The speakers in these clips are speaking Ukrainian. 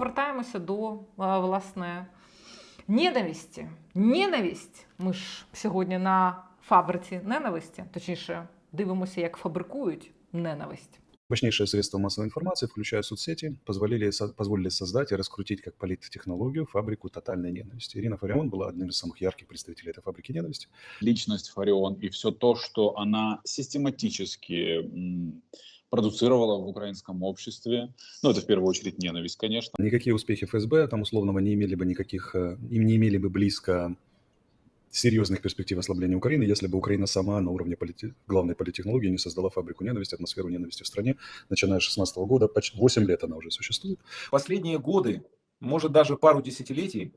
повертаємося до а, власне ненависті. Ненависть. Ми ж сьогодні на фабриці ненависті, точніше, дивимося, як фабрикують ненависть. Мощнейшие средства массовой информации, включая соцсети, позволили, со- позволили создать и раскрутить как политтехнологию фабрику тотальной ненависти. Ирина Фарион была одним из самых ярких представителей этой фабрики ненависти. личность Фарион и все то, что она систематически м, продуцировала в украинском обществе. Ну, это в первую очередь ненависть, конечно. Никакие успехи ФСБ там условного не имели бы никаких, э, им не имели бы близко серьезных перспектив ослабления Украины, если бы Украина сама на уровне полити- главной политтехнологии не создала фабрику ненависти, атмосферу ненависти в стране, начиная с 16 года, почти 8 лет она уже существует. последние годы, может даже пару десятилетий,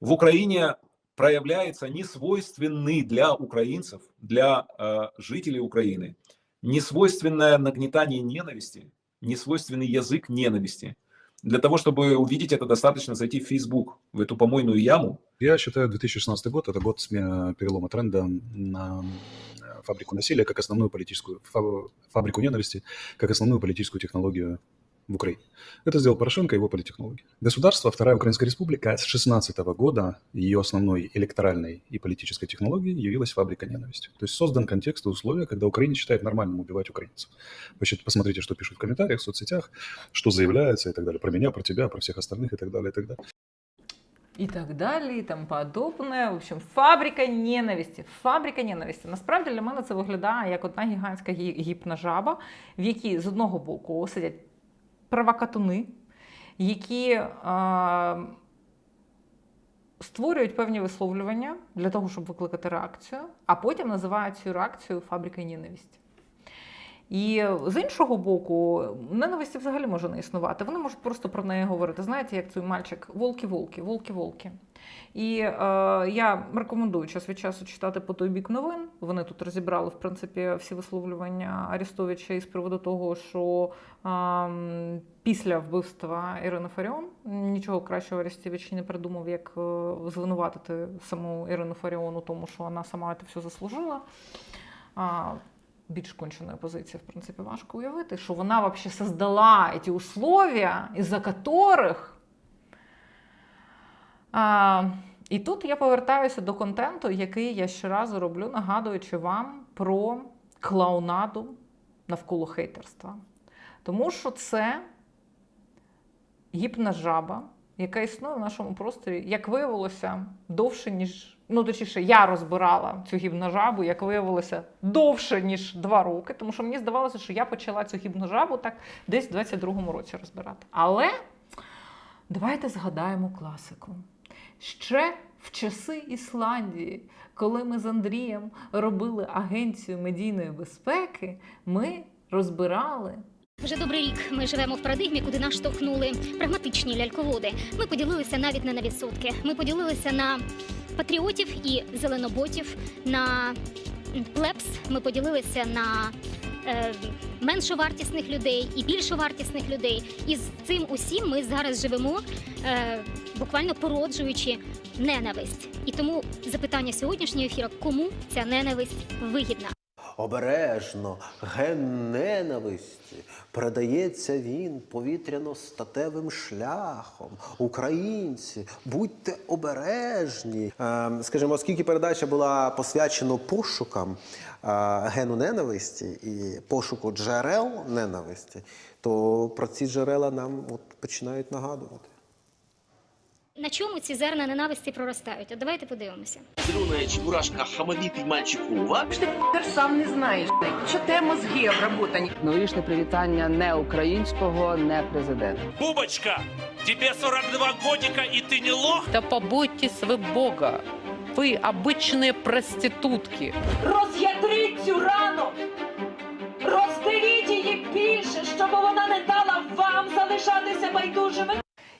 в Украине проявляется несвойственный для украинцев, для э, жителей Украины, несвойственное нагнетание ненависти, несвойственный язык ненависти. Для того, чтобы увидеть это, достаточно зайти в Facebook, в эту помойную яму, Я считаю, 2016 год – это год перелома тренда на э, фабрику насилия как основную политическую, фа- фабрику ненависти, как основную политическую технологию в Украине. Это сделал Порошенко и его политтехнологи. Государство, Вторая Украинская Республика, с 2016 года ее основной электоральной и политической технологией явилась фабрика ненависти. То есть создан контекст и условия, когда Украина считает нормальным убивать украинцев. Посчит- Посмотрите, что пишут в комментариях, в соцсетях, что заявляется и так далее. Про меня, про тебя, про всех остальных и так далее, и так далее. І так далі, і тому подобне. В общем, фабрика ненависті. Фабрика ненависті. Насправді для мене це виглядає як одна гігантська гі- гіпна жаба, в якій з одного боку сидять правокатуни, які е, створюють певні висловлювання для того, щоб викликати реакцію, а потім називають цю реакцію фабрикою ненависті. І з іншого боку, ненависті взагалі може не існувати. Вони можуть просто про неї говорити. Знаєте, як цей мальчик волки-волки, волки-волки. І е, я рекомендую час від часу читати по той бік новин. Вони тут розібрали, в принципі, всі висловлювання Арістовича із приводу того, що е, після вбивства Ірини Фаріон нічого кращого Арістович не придумав, як е, звинуватити саму Ірину Фаріон у тому, що вона сама це все заслужила. Більш конченої позиції, в принципі, важко уявити, що вона вообще создала ці условия, із-за которых. А, і тут я повертаюся до контенту, який я щоразу роблю, нагадуючи вам про клоунаду навколо хейтерства. Тому що це гіпна жаба, яка існує в нашому просторі, як виявилося, довше, ніж. Ну, точніше, я розбирала цю гібну жабу, як виявилося, довше, ніж два роки, тому що мені здавалося, що я почала цю гібну жабу так десь в 22-му році розбирати. Але давайте згадаємо класику. Ще в часи Ісландії, коли ми з Андрієм робили агенцію медійної безпеки, ми розбирали Вже добрий рік ми живемо в парадигмі, куди нас штовхнули прагматичні ляльководи. Ми поділилися навіть не на відсотки. Ми поділилися на патріотів і зеленоботів, на плебс. Ми поділилися на е, меншовартісних людей і більшовартісних людей. І з цим усім ми зараз живемо, е, буквально породжуючи ненависть. І тому запитання сьогоднішнього ефіру: кому ця ненависть вигідна? Обережно, ген ненависті. Передається він повітряно-статевим шляхом. Українці, будьте обережні. Е, скажімо, оскільки передача була посвячена пошукам е, гену ненависті і пошуку джерел ненависті, то про ці джерела нам от починають нагадувати На чому ці зерна ненависті проростають? От давайте подивимося. Зеленая чебурашка, хамовитый мальчик Вова. Ти п***р сам не знаєш, що те мозги обработані. Новорічне привітання не українського, не президента. Бубочка, тебе 42 годика и ты не лох? Да побойтесь вы Бога. Вы обычные проститутки. Роз'ядріть цю рану! Роздеріть її більше, щоб вона не дала вам залишатися байдужими.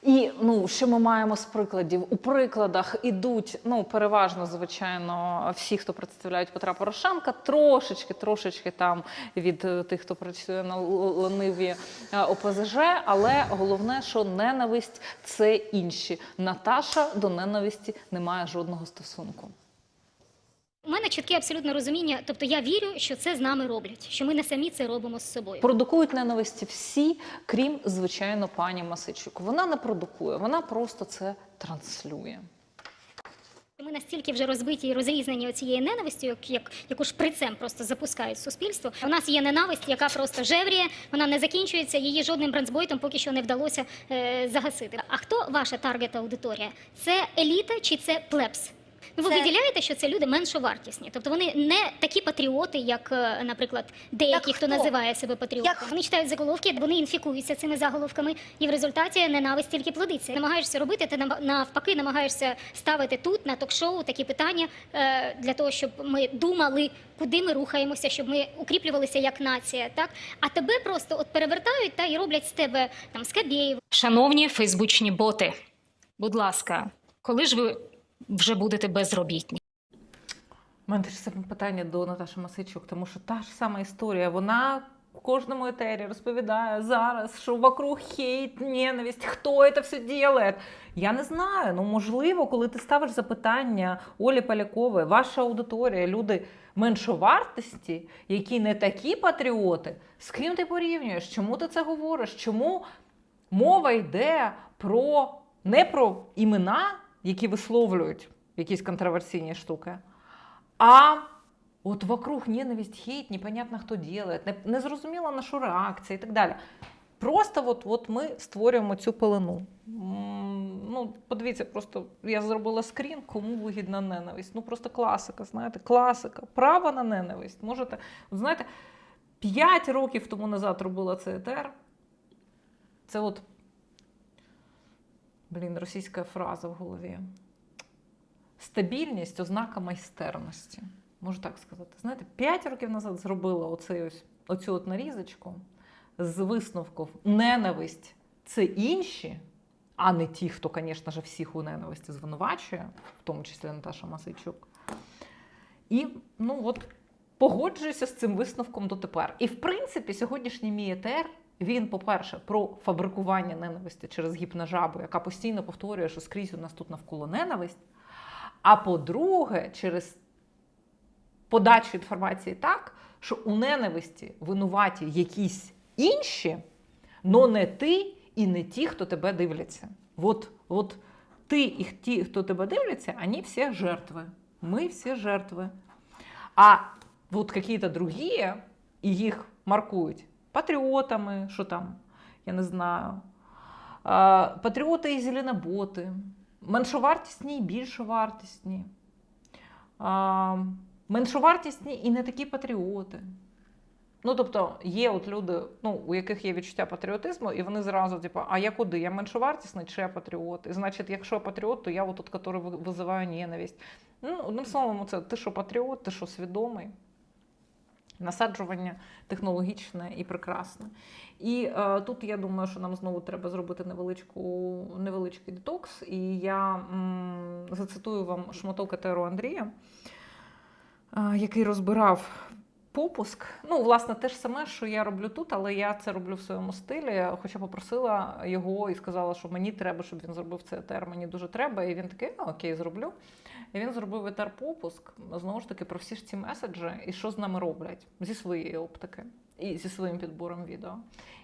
І ну, що ми маємо з прикладів? У прикладах ідуть ну переважно, звичайно, всі, хто представляють Петра Порошенка, трошечки, трошечки там від е, тих, хто працює на ланиві е, ОПЗЖ, але головне, що ненависть це інші. Наташа до ненависті не має жодного стосунку. У мене чітке абсолютно розуміння, тобто я вірю, що це з нами роблять, що ми не самі це робимо з собою. Продукують ненависті всі, крім, звичайно, пані Масичук. Вона не продукує, вона просто це транслює. Ми настільки вже розбиті і розрізнені цією ненавистю, як, як яку шприцем просто запускають суспільство. У нас є ненависть, яка просто жевріє, вона не закінчується, її жодним бранцбойтом поки що не вдалося е, загасити. А хто ваша таргет аудиторія? Це еліта чи це плебс? Ну, ви Це- виділяєте, що це люди меншовартісні, тобто вони не такі патріоти, як, е, наприклад, деякі, Як хто хто? називає себе патріотом. Як- Вони читають заголовки, вони інфікуються цими заголовками, і в результаті ненависть тільки плодиться. Намагаєшся робити, ти нав- навпаки намагаєшся ставити тут на ток-шоу такі питання е, для того, щоб ми думали, куди ми рухаємося, щоб ми укріплювалися як нація. Так а тебе просто от перевертають та і роблять з тебе там скабєїв. Шановні фейсбучні боти, будь ласка, коли ж ви вже будете безробітні? У мене теж саме питання до Наташі Масичук, тому що та ж сама історія. Вона в кожному етері розповідає зараз, що вокруг хейт, ненависть, хто це все ділає. Я не знаю. Ну можливо, коли ти ставиш запитання Олі Полякової, ваша аудиторія, люди меншовартості, які не такі патріоти, з ким ти порівнюєш? Чому ти це говориш? Чому мова йде про не про імена, які висловлюють якісь контроверсійні штуки, а от вокруг ненависть, хейт, непонятно, хто делает, не, не на що реакція і так далі. Просто от, от ми створюємо цю пелену. Ну, подивіться, просто я зробила скрін, кому вигідна ненависть. Ну, просто класика, знаєте, класика. Право на ненависть. Можете, знаєте, 5 років тому назад робила це етер. Це от, блін, російська фраза в голові. Стабільність ознака майстерності. Можу так сказати. Знаєте, 5 років назад зробила оцей ось, оцю от нарізочку з висновком ненависть це інші, а не ті, хто, звісно ж, всіх у ненависті звинувачує, в тому числі Наташа Масичук. І ну от погоджуюся з цим висновком дотепер. І в принципі, сьогоднішній мій етер. Він, по-перше, про фабрикування ненависті через гіпножабу, яка постійно повторює, що скрізь у нас тут навколо ненависть. А по-друге, через подачу інформації так, що у ненависті винуваті якісь інші, но не ти і не ті, хто тебе дивляться. От, от ти і ті, хто тебе дивляться, вони всі жертви. Ми всі жертви. А от какие-то другі, і їх маркують патріотами, що там, я не знаю, патріоти і зеленоботи, меншовартісні і більшовартісні, меншовартісні і не такі патріоти. Ну, тобто, є от люди, ну, у яких є відчуття патріотизму, і вони зразу, типу, а я куди? Я меншовартісний чи я патріот? І значить, якщо патріот, то я от тут, який визиваю ненависть. Ну, одним словом, це ти що патріот, ти що свідомий. Насаджування технологічне і прекрасне. І е, тут я думаю, що нам знову треба зробити невеличку, невеличкий детокс. І я м, зацитую вам шматок етеру Андрія, е, який розбирав попуск. Ну, власне, те ж саме, що я роблю тут, але я це роблю в своєму стилі. Хоча попросила його і сказала, що мені треба, щоб він зробив цей етер, мені дуже треба. І він такий, окей, зроблю. І він зробив етер попуск, знову ж таки, про всі ж ці меседжі і що з нами роблять зі своєї оптики і зі своїм підбором відео.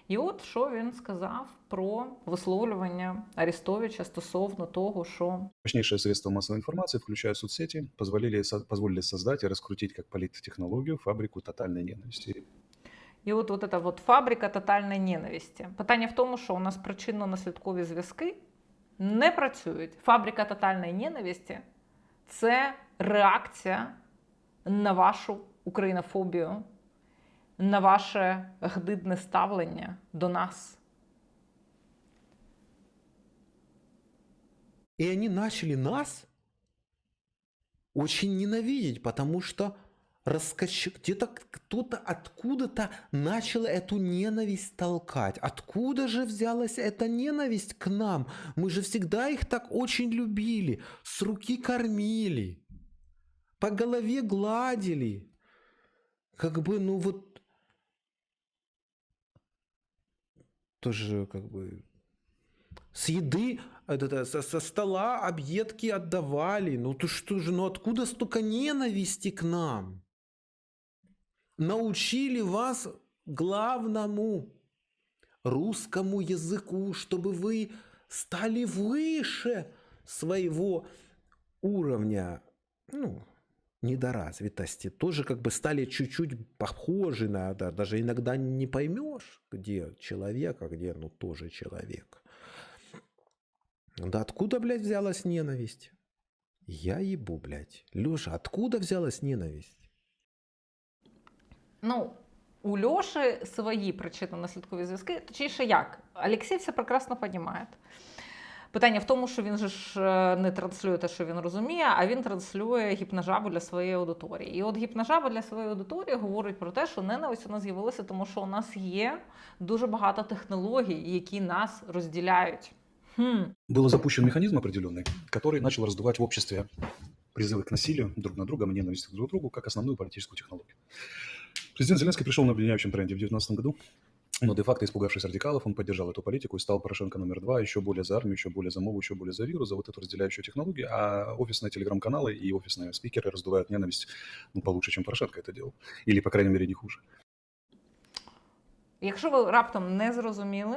І от що він сказав про висловлювання Арістовича стосовно того, що Мощнейшие средства массовой информации, включая соцсети, позволили, позволили создать и раскрутить как политтехнологию фабрику тотальной ненависти. І от, от от фабрика тотальної ненависті. Питання в тому, що у нас причинно-наслідкові зв'язки не працюють. Фабрика тотальної ненависті це реакція на вашу українофобію, на ваше гдидне ставлення до нас. И они начали нас очень ненавидеть, потому что раскач... где-то кто-то откуда-то начал эту ненависть толкать. Откуда же взялась эта ненависть к нам? Мы же всегда их так очень любили, с руки кормили, по голове гладили. Как бы, ну вот... Тоже как бы С еды, это, со, со стола объедки отдавали. Ну ты что же, ну откуда столько ненависти к нам? Научили вас главному русскому языку, чтобы вы стали выше своего уровня, ну, недоразвитости. Тоже как бы стали чуть-чуть похожи на, да, даже иногда не поймешь, где человек, а где, ну, тоже человек. Да откуда, блядь, взялась ненависть? Я ебу, блядь. Леша, откуда взялась ненависть? Ну, у Льоші свої причинно-наслідкові зв'язки. Точніше, як? Олексій все прекрасно розуміє. Питання в тому, що він же ж е, не транслює те, що він розуміє, а він транслює гіпножабу для своєї аудиторії. І от гіпножаба для своєї аудиторії говорить про те, що ненависть у нас з'явилася, тому що у нас є дуже багато технологій, які нас розділяють. Хм. Был запущен механизм определенный, который начал раздувать в обществе призывы к насилию друг на друга, ненависти друг к другу, как основную политическую технологию. Президент Зеленский пришел на объединяющем тренде в 2019 году, но де-факто, испугавшись радикалов, он поддержал эту политику и стал Порошенко номер два, еще более за армию, еще более за мову, еще более за вирус, за вот эту разделяющую технологию, а офисные телеграм-каналы и офисные спикеры раздувают ненависть ну, получше, чем Порошенко это делал. Или, по крайней мере, не хуже. Якщо ви раптом не зрозуміли,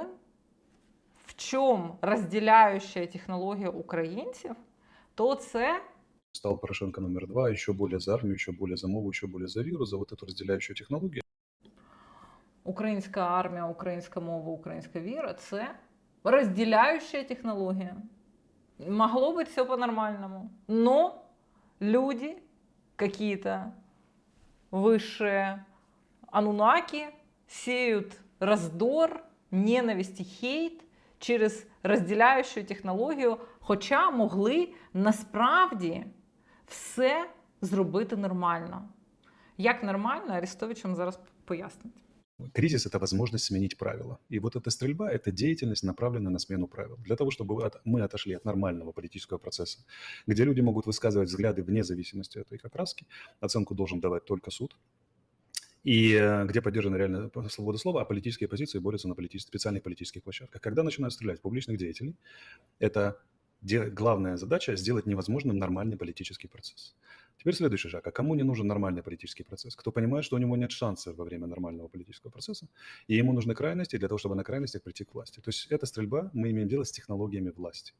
в чому розділяюча технологія українців, то це Стал Порошенко номер два, еще более за армию, еще более за мову, еще более за вирус, за вот эту разделяющую технологию. українська армія, українська мова, українська віра це розділяюча технологія. Могло быть все по-нормальному. Но люди какие-то высшие анунаки сеют раздор, ненависть і хейт через розділяючу технологію, хоча могли насправді Все зробити нормально. Як нормально, Арестович вам зараз пояснить. Кризис – это возможность сменить правила. И вот эта стрельба – это деятельность, направленная на смену правил. Для того, чтобы мы отошли от нормального политического процесса, где люди могут высказывать взгляды вне зависимости от их окраски, оценку должен давать только суд, и э, где поддержана реальная п- свобода слова, а политические позиции борются на политических, специальных политических площадках. Когда начинают стрелять в публичных деятелей, это главная задача – сделать невозможным нормальный политический процесс. Теперь следующий шаг. А кому не нужен нормальный политический процесс? Кто понимает, что у него нет шанса во время нормального политического процесса, и ему нужны крайности для того, чтобы на крайностях прийти к власти. То есть эта стрельба, мы имеем дело с технологиями власти.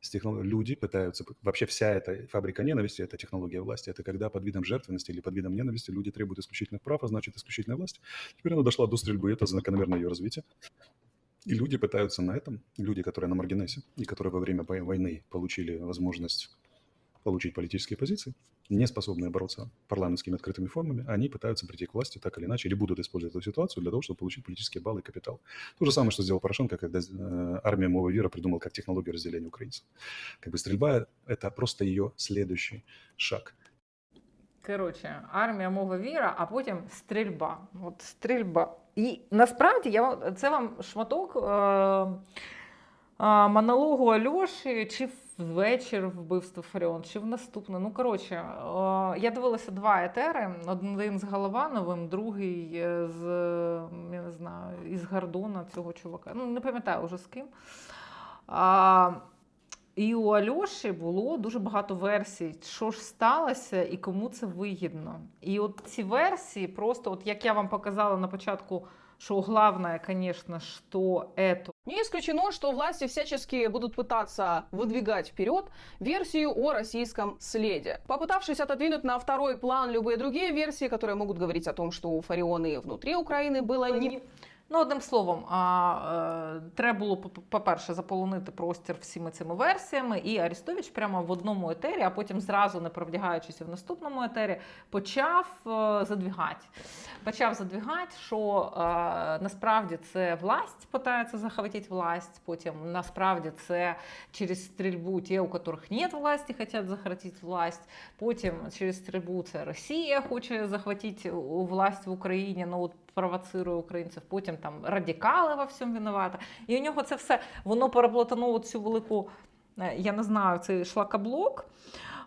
С техно- Люди пытаются... Вообще вся эта фабрика ненависти – это технология власти. Это когда под видом жертвенности или под видом ненависти люди требуют исключительных прав, а значит исключительная власть. Теперь она дошла до стрельбы, это закономерное ее развитие. И люди пытаются на этом, люди, которые на маргинесе, и которые во время вой- войны получили возможность получить политические позиции, не способные бороться парламентскими открытыми формами, они пытаются прийти к власти так или иначе, или будут использовать эту ситуацию для того, чтобы получить политические баллы и капитал. То же самое, что сделал Порошенко, когда э, армия Мова Вира придумал как технологию разделения украинцев. Как бы стрельба – это просто ее следующий шаг. Коротше, армія, мова, віра, а потім стрільба. От стрільба. І насправді я це вам шматок е, е, монологу Альоші, чи в вечір вбивства Фаріон, чи в наступне. Ну, коротше, е, я дивилася два етери: один з Головановим, другий е, з я не знаю, із Гордона цього чувака. Ну, не пам'ятаю вже з ким. А, і у Альоші було дуже багато версій, що ж сталося і кому це вигідно. І от ці версії, просто, от як я вам показала на початку, що головне, звісно, що это Не исключено, что власти всячески будут пытаться выдвигать вперед версию о российском следе, попытавшись отодвинуть на второй план любые другие версии, которые могут говорить о том, что у Фарионы внутри Украины было не Ну, одним словом, а, е, треба було, по- по-перше, заполонити простір всіми цими версіями, і Арістович прямо в одному етері, а потім зразу, не провдягаючись в наступному етері, почав е, задвігати. Почав задвігати, що е, насправді це власть питається захватити власть, потім насправді це через стрільбу ті, у яких нет власті, хочуть захватити власть, потім через стрільбу це Росія хоче захватити власть в Україні, ну от провоцирує українців, потім там радикали во всьому винуваті. І у нього це все воно переплетено цю велику, е, я не знаю, цей шлакоблок.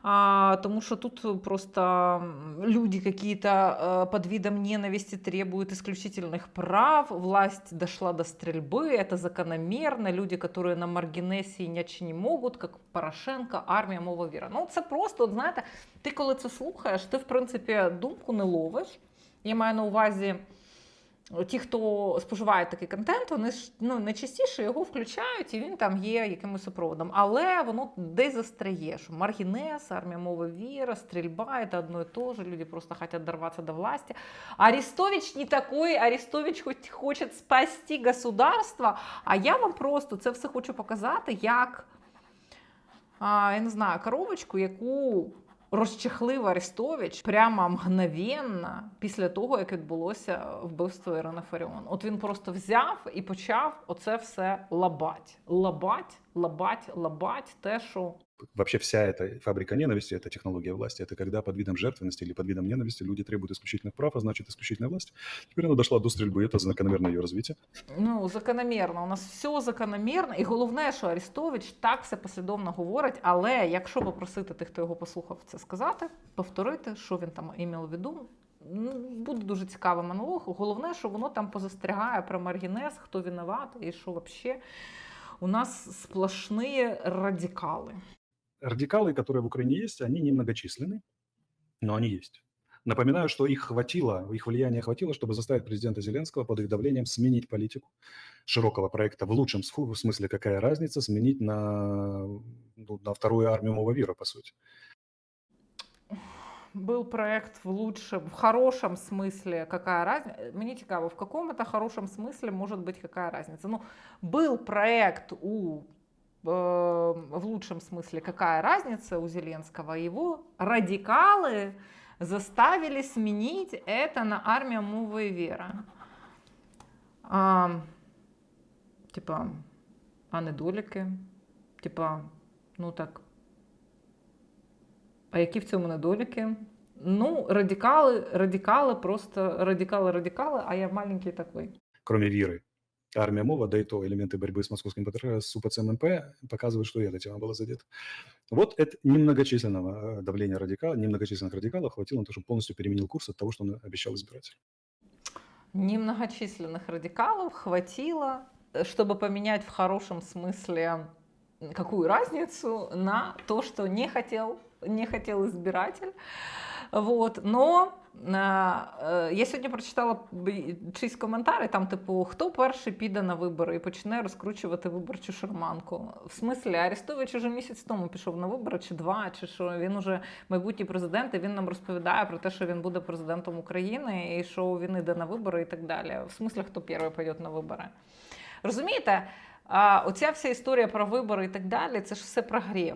А, тому что тут просто м, люди какие-то э, под видом ненависти требуют исключительных прав, власть дошла до стрельбы, это закономерно, люди, которые на маргінесі іначе не можуть, як Порошенко, армія, мова віра. Ну це просто, от, знаєте, ти коли це слухаєш, ти в принципі думку не ловиш. Я маю на увазі. Ті, хто споживає такий контент, вони ж ну, найчастіше його включають, і він там є якимось супроводом. Але воно десь застряє, що маргінез, армія мови віра, стрільба це одно і то же. Люди просто хочуть дорватися до власті. Арестович не такой, Арестович хоч хоче спасти государство. А я вам просто це все хочу показати, як я не знаю, коробочку, яку розчехлив Арестович прямо мгновенно після того, як відбулося вбивство Ірини Фаріон. От він просто взяв і почав оце все лабать. Лабать, лабать, лабать, те, що Вообще вся эта фабрика ненависти – это технология власти. Это когда под видом жертвенности или под видом ненависти люди требуют исключительных прав, а значит исключительная власть. Теперь она дошла до стрельбы, это закономерное ее развитие. Ну, закономірно. У нас все закономірно. І головне, що Арестович так все послідовно говорить. Але якщо попросити тих, хто його послухав, це сказати, повторити, що він там імел в виду. ну, Буде дуже цікавий монолог. Головне, що воно там позастрягає про маргінез, хто винуватий і що взагалі. У нас сплошні радикали. Радикалы, которые в Украине есть, они немногочисленны, но они есть. Напоминаю, что их хватило, их влияния хватило, чтобы заставить президента Зеленского под их давлением сменить политику широкого проекта. В лучшем смысле какая разница сменить на, ну, на вторую армию Вира, по сути. Был проект в лучшем, в хорошем смысле, какая разница. Мне цікаво, в каком это хорошем смысле может быть какая разница. Ну, был проект у в лучшем смысле какая разница у Зеленского, его радикалы заставили сменить это на армию Мова и Вера. А, типа, а недоліки? Типа, ну так, а які в цьому недоліки? Ну, радикали, радикали, просто радикали, радикали, а я маленький такой. Кроме Виры. Армия Мова, да и то элементы борьбы с московским ПТР, с УПЦ МНП показывают, что и эта тема была задета. Вот это немногочисленного э, давления радикала, немногочисленных радикалов хватило на то, чтобы полностью переменил курс от того, что он обещал избирателям. Немногочисленных радикалов хватило, э, чтобы поменять в хорошем смысле какую разницу на то, что не хотел, не хотел избиратель. Вот. Но е, я сьогодні прочитала чийсь коментар, і там, типу, хто перший піде на вибори і почне розкручувати виборчу шарманку. В смислі, Арестович уже місяць тому пішов на вибори, чи два, чи що він уже майбутній президент, і він нам розповідає про те, що він буде президентом України, і що він йде на вибори і так далі. В смислі, хто перший піде на вибори. Розумієте, а, оця вся історія про вибори і так далі, це ж все прогрів.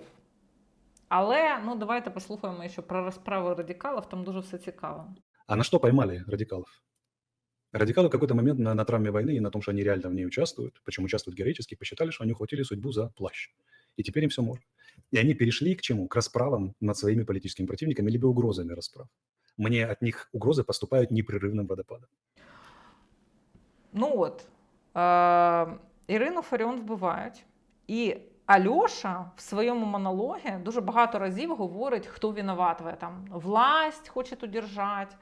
Але ну давайте послухаємо ще про розправи радикалів, там дуже все цікаво. А на что поймали радикалов? Радикалы в какой-то момент на, на травме войны и на том, что они реально в ней участвуют, причем участвуют героически, посчитали, что они ухватили судьбу за плащ. И теперь им все можно. И они перешли к чему? К расправам над своими политическими противниками, либо угрозами расправ. Мне от них угрозы поступают непрерывным водопадом. Ну от е, Ірину Фаріон вбивають, і Альоша в своєму монологі дуже багато разів говорить, хто виноват в этом. Власть хоче удержать,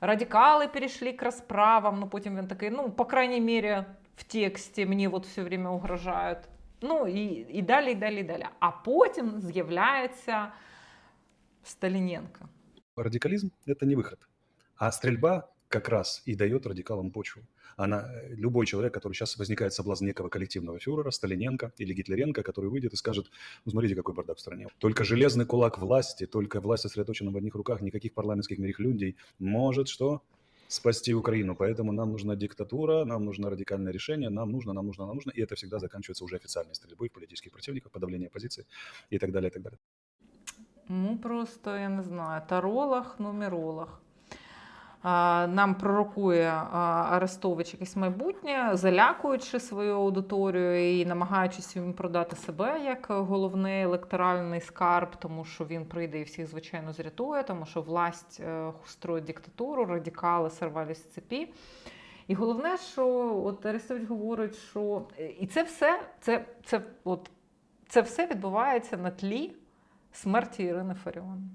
радикали перейшли к расправам. Ну потім він такий, ну, по крайней мере, в тексті мені от все время угрожають. Ну і, і далі, і далі, і далі. А потім з'являється Сталіненко. Радикализм – это не выход. А стрельба как раз и дает радикалам почву. Она, э, любой человек, который сейчас возникает соблазн некого коллективного фюрера, Сталиненко или Гитлеренко, который выйдет и скажет, ну, смотрите, какой бардак в стране. Только железный кулак власти, только власть сосредоточена в одних руках, никаких парламентских мерехлюндей может что? Спасти Украину. Поэтому нам нужна диктатура, нам нужно радикальное решение, нам нужно, нам нужно, нам нужно. И это всегда заканчивается уже официальной стрельбой политических противников, подавление оппозиции и так далее, и так далее. Ну, просто я не знаю, таролог, нумеролог. Нам пророкує Арестович якесь майбутнє, залякуючи свою аудиторію і намагаючись їм продати себе як головний електоральний скарб, тому що він прийде і всіх, звичайно, зрятує, тому що власть е, строїть диктатуру, радикали сорвались цепі. І головне, що от Арестович говорить, що і це все, це, це, от, це все відбувається на тлі смерті Ірини Фаріон.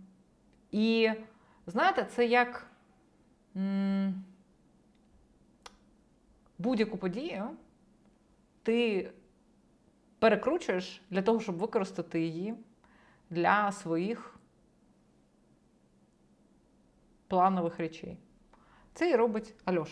І знаєте, це як будь-яку подію ти перекручуєш для того, щоб використати її для своїх планових речей. Це і робить Альоша.